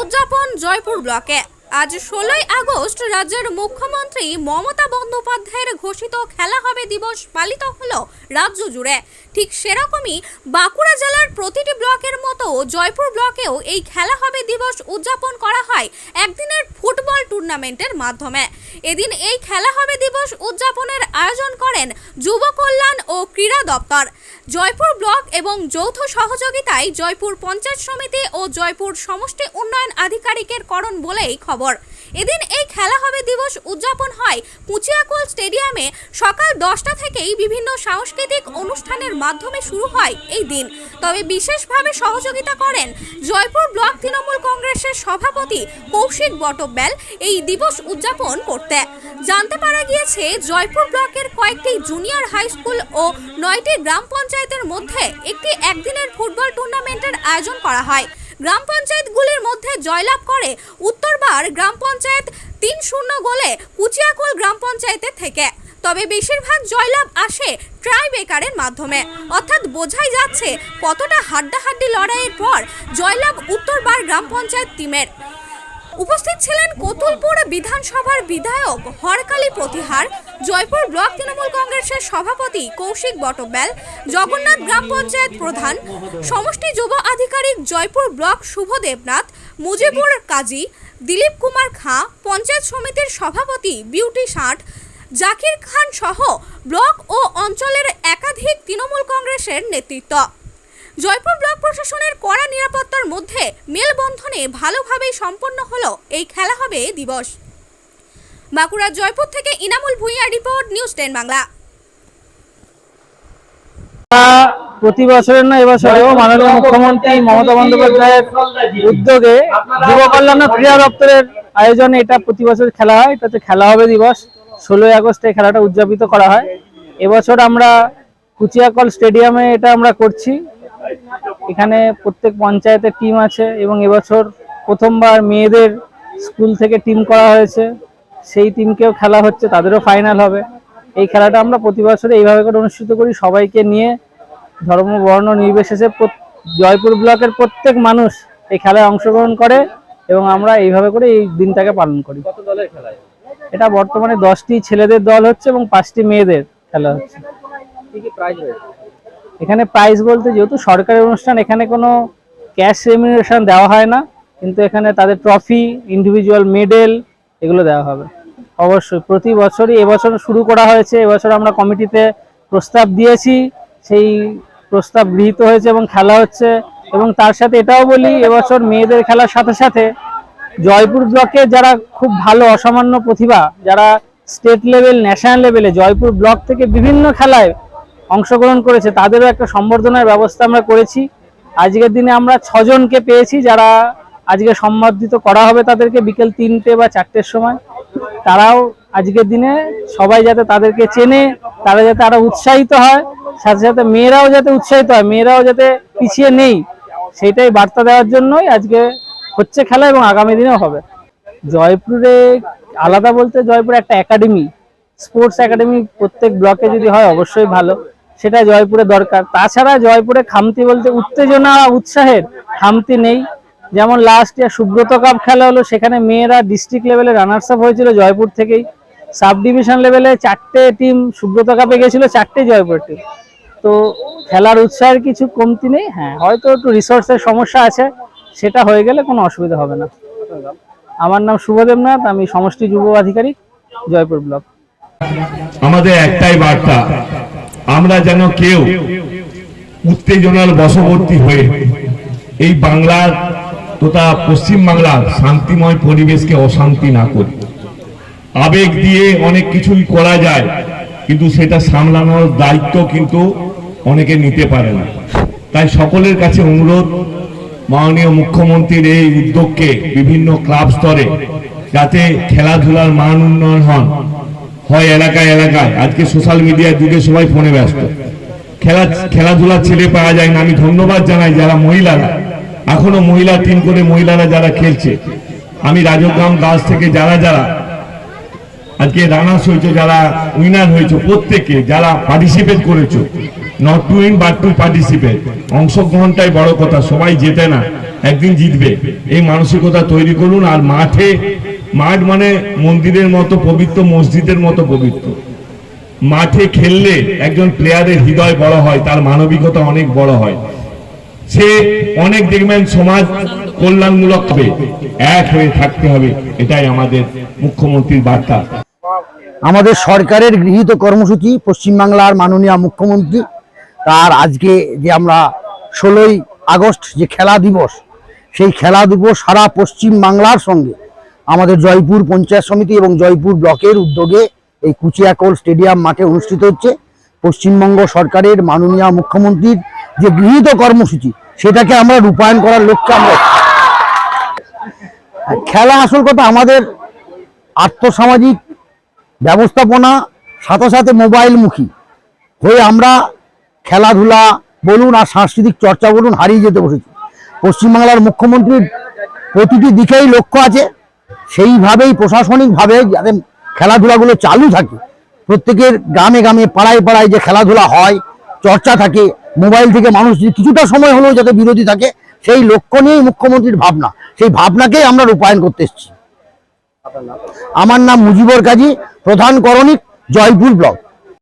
উদযাপন জয়পুর ব্লকে। আজ ষোলোই আগস্ট রাজ্যের মুখ্যমন্ত্রী মমতা বন্দ্যোপাধ্যায়ের ঘোষিত খেলা হবে দিবস পালিত হলো রাজ্য জুড়ে। ঠিক সেরকমই বাঁকুড়া জেলার প্রতিটি ব্লকের মতো জয়পুর ব্লকেও এই খেলা হবে দিবস উদযাপন করা হয় একদিনের ফুটবল টুর্নামেন্টের মাধ্যমে। এদিন এই খেলা হবে দিবস উদযাপনের আয়োজন করেন যুব কল্যাণ ও ক্রীড়া দপ্তর। জয়পুর ব্লক এবং যৌথ সহযোগিতায় জয়পুর পঞ্চায়েত সমিতি ও জয়পুর সমষ্টি উন্নয়ন আধিকারিকের করণ বলেই খবর। এদিন এই খেলা হবে দিবস উদযাপন হয় পুচিয়াকোল স্টেডিয়ামে। সকাল দশটা থেকেই বিভিন্ন সাংস্কৃতিক অনুষ্ঠানের মাধ্যমে শুরু হয় এই দিন। তবে বিশেষভাবে সহযোগিতা করেন জয়পুর ব্লক তৃণমূল কংগ্রেসের সভাপতি কৌশিক বটব্যাল এই দিবস উদযাপন করতে। জানতে পারা গিয়েছে, জয়পুর ব্লকের কয়েকটি জুনিয়র হাই স্কুল ও নয়টি গ্রাম পঞ্চায়েতের মধ্যে একটি একদিনের ফুটবল টুর্নামেন্টের আয়োজন করা হয়। গ্রাম পঞ্চায়েতগুলির মধ্যে জয়লাভ করে উত্তরবার গ্রাম পঞ্চায়েত তিন শূন্য গোলে কুচিয়াকোল গ্রাম পঞ্চায়েতে থেকে। তবে বেশিরভাগ জয়লাভ আসে ট্রাই বেকারের মাধ্যমে। অর্থাৎ বোঝাই যাচ্ছে কতটা হাড্ডাহাড্ডি লড়াইয়ের পর জয়লাভ উত্তরবার গ্রাম পঞ্চায়েত টিমের উপস্থিত ছিলেন কতুলপুর বিধানসভার বিধায়ক হরকালী প্রতিহার, জয়পুর ব্লক তৃণমূল কংগ্রেসের সভাপতি কৌশিক বটব্যাল, জগন্নাথ গ্রাম পঞ্চায়েত প্রধান সমষ্টি যুব আধিকারিক জয়পুর ব্লক শুভ দেবনাথ মুজিবুর কাজী দিলীপ কুমার খাঁ, পঞ্চায়েত সমিতির সভাপতি বিউটি ষাট, জাকির খান সহ ব্লক ও অঞ্চলের একাধিক তৃণমূল কংগ্রেসের নেতৃত্ব। জয়পুর ব্লক প্রশাসনের কড়া নিরাপত্তার মধ্যে মেলবন্ধনে ভালোভাবেই সম্পন্ন হলো এই খেলা হবে দিবস। বাঁকুড়ার জয়পুর থেকে Inamul Bhuiyan report news ten Bangla. প্রতি বছরের না এবছরেও মাননীয় মুখ্যমন্ত্রী মমতা বন্দ্যোপাধ্যায়ের উদ্যোগে যুব কল্যাণ ও ক্রীড়া দপ্তরের আয়োজনে এটা প্রতি বছর খেলা হয় এটা হচ্ছে খেলা হবে দিবস। ষোলোই আগস্টে খেলাটা উদযাপিত করা হয়। এবছর আমরা কুচিয়াকল স্টেডিয়ামে এটা আমরা করছি। এখানে প্রত্যেক পঞ্চায়েতের টিম আছে এবং এবছর প্রথমবার মেয়েদের স্কুল থেকে টিম করা হয়েছে। সেই টিমকেও খেলা হচ্ছে তাদেরও ফাইনাল হবে। এই খেলাটা আমরা প্রতি বছরে এইভাবে করে অনুষ্ঠিত করি। সবাইকে নিয়ে ধর্ম বর্ণ নির্বিশেষে জয়পুর ব্লকের প্রত্যেক মানুষ এই খেলায় অংশগ্রহণ করে এবং আমরা এইভাবে করে এই দিনটাকে পালন করি। এটা? বর্তমানে দশটি ছেলেদের দল হচ্ছে এবং পাঁচটি মেয়েদের খেলা হচ্ছে। এখানে প্রাইজ বলতে যেহেতু সরকারি অনুষ্ঠান, এখানে কোনো ক্যাশ রেমিনেশন দেওয়া হয় না, কিন্তু এখানে তাদের ট্রফি ইন্ডিভিজুয়াল মেডেল এগুলো দেওয়া হবে। অবশ্যই, প্রতি বছরই, এবছর শুরু করা হয়েছে, এবছর আমরা কমিটিতে প্রস্তাব দিয়েছি, সেই প্রস্তাব গৃহীত হয়েছে এবং খেলা হচ্ছে, এবং তার সাথে এটাও বলি, এবছর মেয়েদের খেলার সাথে সাথে জয়পুর ব্লকে যারা খুব ভালো অসামান্য প্রতিভা, যারা স্টেট লেভেল ন্যাশনাল লেভেলে জয়পুর ব্লক থেকে বিভিন্ন খেলায় অংশগ্রহণ করেছে, তাদেরও একটা সম্বর্ধনার ব্যবস্থা আমরা করেছি। আজকের দিনে আমরা ছজনকে পেয়েছি যারা আজকে সম্বর্ধিত করা হবে তাদেরকে বিকেল তিনটে বা চারটের সময়। তারাও আজকের দিনে সবাই যাতে তাদেরকে চেনে, তারা যাতে আরও উৎসাহিত হয়, সাথে সাথে মেয়েরাও যাতে উৎসাহিত হয়, মেয়েরাও যাতে পিছিয়ে নেই সেটাই বার্তা দেওয়ার জন্যই আজকে হচ্ছে খেলা এবং আগামী দিনেও হবে। জয়পুরে আলাদা বলতে জয়পুর একটা একাডেমি, স্পোর্টস একাডেমি প্রত্যেক ব্লকে যদি হয় অবশ্যই ভালো। সেটা জয়পুরে দরকার। তাছাড়া জয়পুরে খামতি বলতে উত্তেজনা উৎসাহের খামতি নেই। যেমন লাস্ট ইয়ার সুব্রত কাপ খেলা হলো, সেখানে মেয়েরা ডিস্ট্রিক্ট লেভেলে রানার্স আপ হয়েছিল জয়পুর থেকেই। সাব ডিভিশন লেভেলে চারটে টিম সুব্রত কাপে গেছিল, চারটে জয়পুর টিম তো খেলার উৎসাহের কিছু কমতি নেই হ্যাঁ হয়তো একটু রিসোর্সের সমস্যা আছে, সেটা হয়ে গেলে কোনো অসুবিধা হবে না। আমার নাম শুভদেবনাথ আমি সমষ্টি যুব আধিকারিক, জয়পুর ব্লক। আমাদের একটাই বার্তা আমরা যেন কেউ উত্তেজনার বশবর্তী হয়ে এই বাংলার তথা পশ্চিম বাংলার শান্তিময় পরিবেশকে অশান্তি না করি। আবেগ দিয়ে অনেক কিছুই করা যায়, কিন্তু সেটা সামলানোর দায়িত্ব কিন্তু অনেকে নিতে পারে না। তাই সকলের কাছে অনুরোধ, মাননীয় মুখ্যমন্ত্রীর এই উদ্যোগকে বিভিন্ন ক্লাব স্তরে যাতে খেলাধুলার মান উন্নয়ন হন হয় এলাকায় এলাকায়। আজকে সোশ্যাল মিডিয়ার যুগে সবাই ফোনে ব্যস্ত। খেলা, খেলাধুলার ছেলে পাওয়া যায় না। আমি ধন্যবাদ জানাই যারা মহিলারা। এখনও মহিলা টিম করে মহিলারা যারা খেলছে। আমি রাজগ্রাম গাছ থেকে যারা যারা আজকে রানার্স হয়েছে, যারা উইনার হয়েছে প্রত্যেকে যারা পার্টিসিপেট করেছ not to win but to participate অংশগ্রহণটাই বড় কথা। সবাই জেতে না, একদিন জিতবে। এই মানসিকতা তৈরি করুন আর মাঠে মাঠ মানে মন্দিরের মতো পবিত্র, মসজিদের মতো পবিত্র। মাঠে খেললে একজন প্লেয়ারের হৃদয় বড় হয়, তার মানবিকতা অনেক বড় হয়। সে অনেক দেখবেন সমাজ কল্যাণমূলক হবে, এক হয়ে থাকতে হবে, এটাই আমাদের মুখ্যমন্ত্রীর বার্তা। আমাদের সরকারের গৃহীত কর্মসূচি, পশ্চিমবাংলার মাননীয় মুখ্যমন্ত্রী, তার আজকে যে আমরা ষোলোই আগস্ট যে খেলা দিবস, সেই খেলা দিবস সারা পশ্চিম বাংলার সঙ্গে আমাদের জয়পুর পঞ্চায়েত সমিতি এবং জয়পুর ব্লকের উদ্যোগে এই কুচিয়াকোল স্টেডিয়াম মাঠে অনুষ্ঠিত হচ্ছে। পশ্চিমবঙ্গ সরকারের মাননীয় মুখ্যমন্ত্রীর যে গৃহীত কর্মসূচি, সেটাকে আমরা রূপায়ণ করার লক্ষ্যে আমরা খেলা আসল কথা আমাদের আর্থসামাজিক ব্যবস্থাপনা, সাথে সাথে মোবাইলমুখী। হয়ে আমরা খেলাধুলা বলুন আর সাংস্কৃতিক চর্চা বলুন হারিয়ে যেতে বসেছি। পশ্চিমবাংলার মুখ্যমন্ত্রীর প্রতিটি দিকেই লক্ষ্য আছে। সেইভাবেই প্রশাসনিকভাবে যাতে খেলাধুলাগুলো চালু থাকে। প্রত্যেকের গ্রামে গ্রামে, পাড়ায় পাড়ায় যে খেলাধুলা হয়, চর্চা থাকে, মোবাইল থেকে মানুষ কিছুটা সময় হলেও যাতে বিরোধী থাকে, সেই লক্ষ্য নিয়েই মুখ্যমন্ত্রীর ভাবনা। সেই ভাবনাকেই আমরা রূপায়ণ করতে এসেছি। আমার নাম মুজিবর কাজী প্রধান করণিক, জয়পুর ব্লক।